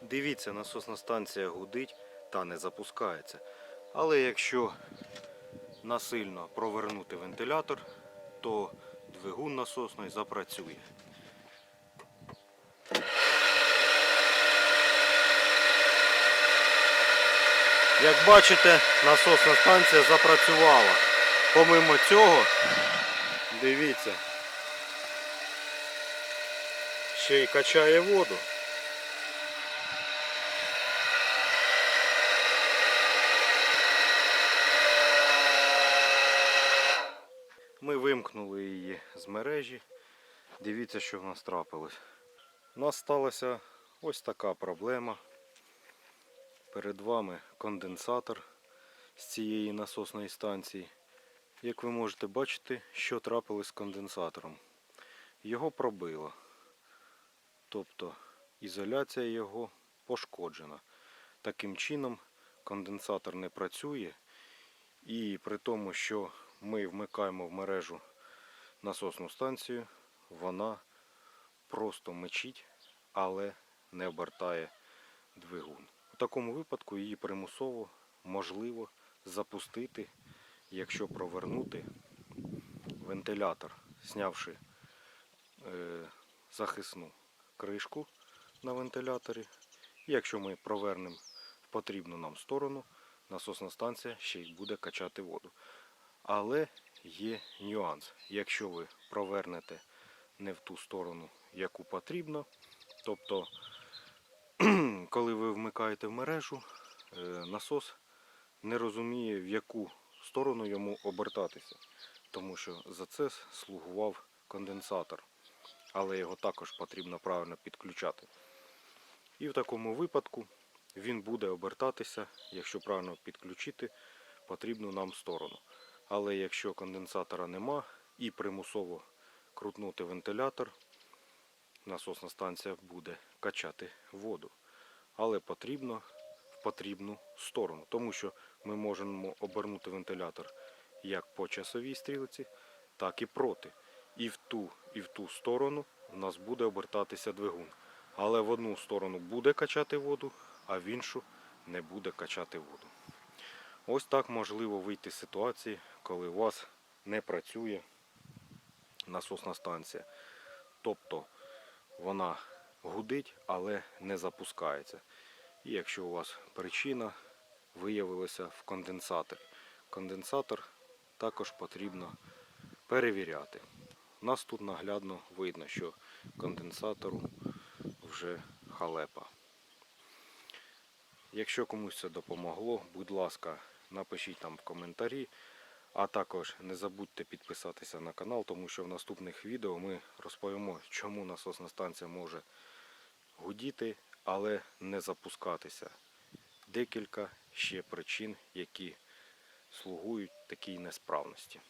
Дивіться, насосна станція гудить та не запускається. Але якщо насильно провернути вентилятор, то двигун насосний запрацює. Як бачите, насосна станція запрацювала. Помимо цього, дивіться, ще й качає воду. Ми вимкнули її з мережі. Дивіться, що в нас трапилось. У нас сталася ось така проблема. Перед вами конденсатор з цієї насосної станції. Як ви можете бачити, що трапилось з конденсатором. Його пробило. Тобто ізоляція його пошкоджена. Таким чином конденсатор не працює. І при тому, що ми вмикаємо в мережу насосну станцію, вона просто мечить, але не обертає двигун. У такому випадку її примусово можливо запустити, якщо провернути вентилятор, знявши е, захисну кришку на вентиляторі. І якщо ми провернемо в потрібну нам сторону, насосна станція ще й буде качати воду. Але є нюанс. Якщо ви провернете не в ту сторону, яку потрібно, тобто, коли ви вмикаєте в мережу, е, насос не розуміє, в яку сторону йому обертатися, тому що за це слугував конденсатор, але його також потрібно правильно підключати. І в такому випадку він буде обертатися, якщо правильно підключити потрібну нам сторону. Але якщо конденсатора нема і примусово крутнути вентилятор, насосна станція буде качати воду. Але потрібно в потрібну сторону, тому що ми можемо обернути вентилятор як по часовій стрілці, так і проти. І в ту, і в ту сторону у нас буде обертатися двигун. Але в одну сторону буде качати воду, а в іншу не буде качати воду. Ось так можливо вийти з ситуації, коли у вас не працює насосна станція. Тобто вона гудить, але не запускається. І якщо у вас причина виявилася в конденсаторі. Конденсатор також потрібно перевіряти. У нас тут наглядно видно, що конденсатору вже халепа. Якщо комусь це допомогло, будь ласка, напишіть там в коментарі. А також не забудьте підписатися на канал, тому що в наступних відео ми розповімо, чому насосна станція може гудіти, але не запускатися. Декілька ще причин, які слугують такій несправності.